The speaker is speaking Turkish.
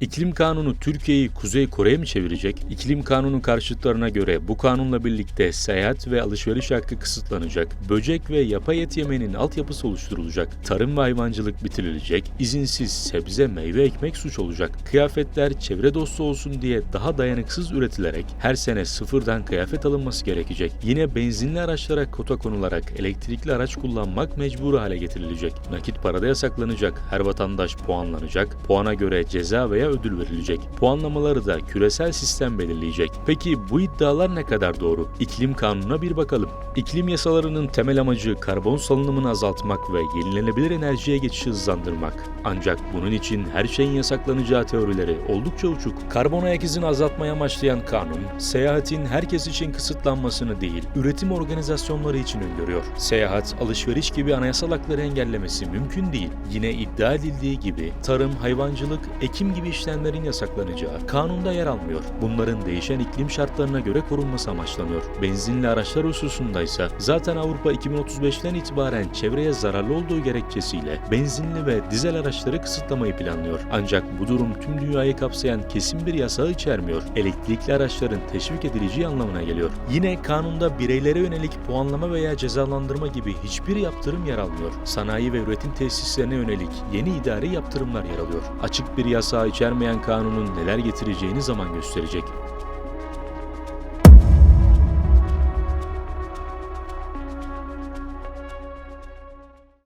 İklim kanunu Türkiye'yi Kuzey Kore'ye mi çevirecek? İklim kanunu karşıtlarına göre bu kanunla birlikte seyahat ve alışveriş hakkı kısıtlanacak, böcek ve yapay et yemenin altyapısı oluşturulacak, tarım ve hayvancılık bitirilecek, izinsiz sebze, meyve ekmek suç olacak, kıyafetler çevre dostu olsun diye daha dayanıksız üretilerek her sene sıfırdan kıyafet alınması gerekecek. Yine benzinli araçlara kota konularak elektrikli araç kullanmak mecburi hale getirilecek. Nakit parada yasaklanacak, her vatandaş puanlanacak, puana göre ceza veya ödül verilecek. Puanlamaları da küresel sistem belirleyecek. Peki bu iddialar ne kadar doğru? İklim kanununa bir bakalım. İklim yasalarının temel amacı karbon salınımını azaltmak ve yenilenebilir enerjiye geçişi hızlandırmak. Ancak bunun için her şeyin yasaklanacağı teorileri oldukça uçuk. Karbon ayak izini azaltmaya amaçlayan kanun, seyahatin herkes için kısıtlanmasını değil, üretim organizasyonları için öngörüyor. Seyahat, alışveriş gibi anayasal hakları engellemesi mümkün değil. Yine iddia edildiği gibi tarım, hayvancılık, ekim gibi işlemlerin yasaklanacağı kanunda yer almıyor. Bunların değişen iklim şartlarına göre korunması amaçlanıyor. Benzinli araçlar hususunda ise zaten Avrupa 2035'ten itibaren çevreye zararlı olduğu gerekçesiyle benzinli ve dizel araçları kısıtlamayı planlıyor. Ancak bu durum tüm dünyayı kapsayan kesin bir yasağı içermiyor. Elektrikli araçların teşvik edileceği anlamına geliyor. Yine kanunda bireylere yönelik puanlama veya cezalandırma gibi hiçbir yaptırım yer almıyor. Sanayi ve üretim tesislerine yönelik yeni idari yaptırımlar yer alıyor. Açık bir yasağı içermeyen kanunun neler getireceğini zaman gösterecek.